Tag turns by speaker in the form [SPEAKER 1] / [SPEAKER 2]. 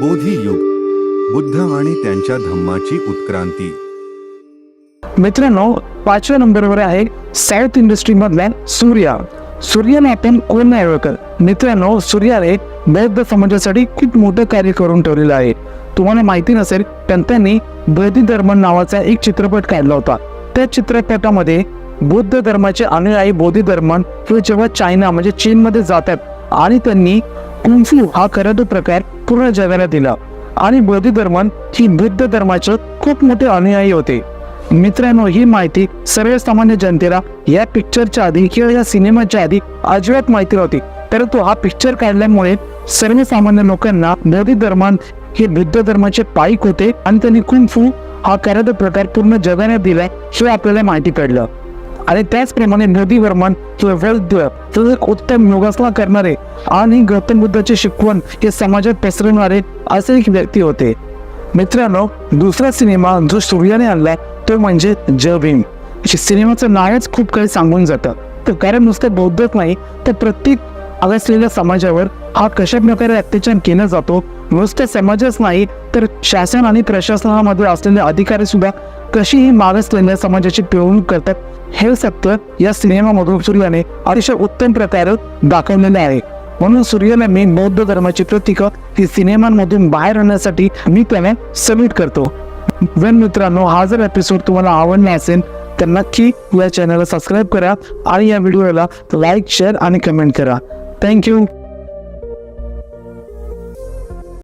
[SPEAKER 1] बोधी युग बुद्ध आणि त्यांच्या धम्माची उत्क्रांती.
[SPEAKER 2] मित्रांनो पाचव्या नंबरवर आहे साऊथ इंडस्ट्री मधल्या सूर्या सूर्याने आपण कोण नाही ओळखत? मित्रांनो सूर्याने बौद्ध समाजासाठी खूप मोठं कार्य करून ठेवलेलं आहे. तुम्हाला माहिती नसेल पण त्यांनी बौद्ध धर्म नावाचा एक चित्रपट काढला होता. त्या चित्रपटामध्ये बौद्ध धर्माचे अनुयायी बौद्ध धर्म जेव्हा चायना म्हणजे चीनमध्ये जातात आणि त्यांनी कुंफू हा कराटे प्रकार पूर्ण जगाला दिला. आणि बौद्ध धर्म ही बुद्ध धर्माचे खूप मोठे अनुयायी होते. मित्रांनो ही माहिती सर्वसामान्य जनतेला या पिक्चरच्या आधी किंवा या सिनेमाच्या आधी अजिबात माहिती नव्हती. परंतु हा पिक्चर काढल्यामुळे सर्वसामान्य लोकांना बौद्ध धर्मान हे बुद्ध धर्माचे पाईक होते आणि त्यांनी कुंफू हा कराटे प्रकार पूर्ण जगाने दिलाय हे आपल्याला माहिती पडलं. आणि त्याचप्रमाणे नदी वर्मन किंवा उत्तम योगासना करणारे आणि गौतम बुद्धाचे शिकवण हे समाजात पसरवणारे असे एक व्यक्ती होते. मित्रांनो दुसरा सिनेमा जो सूर्याने आणलाय तो म्हणजे ज भीम. सिनेमाचं नावच खूप काही सांगून जातं. तर कारण नुसतं बौद्धच नाही तर प्रत्येक अगसलेल्या समाजावर हा कशा प्रकारे अत्याचार केला जातो नुसते समाजच नाही तर शासन आणि प्रशासनामध्ये असलेले अधिकारी सुद्धा कशी ही मागासलेल्या समाजाची पिळवणूक करतात हे सत्य या सिनेमामधून सूर्याने अतिशय उत्तम प्रकारे दाखवलेले आहे. म्हणून सूर्याला मी बौद्ध धर्माची प्रतीक ही सिनेमांमधून बाहेर आणण्यासाठी मी त्याने सबमिट करतो. वेन मित्रांनो हा जर एपिसोड तुम्हाला आवडला असेल तर नक्की या चॅनलला सबस्क्राईब करा आणि या व्हिडिओला लाईक शेअर आणि कमेंट करा. Thank you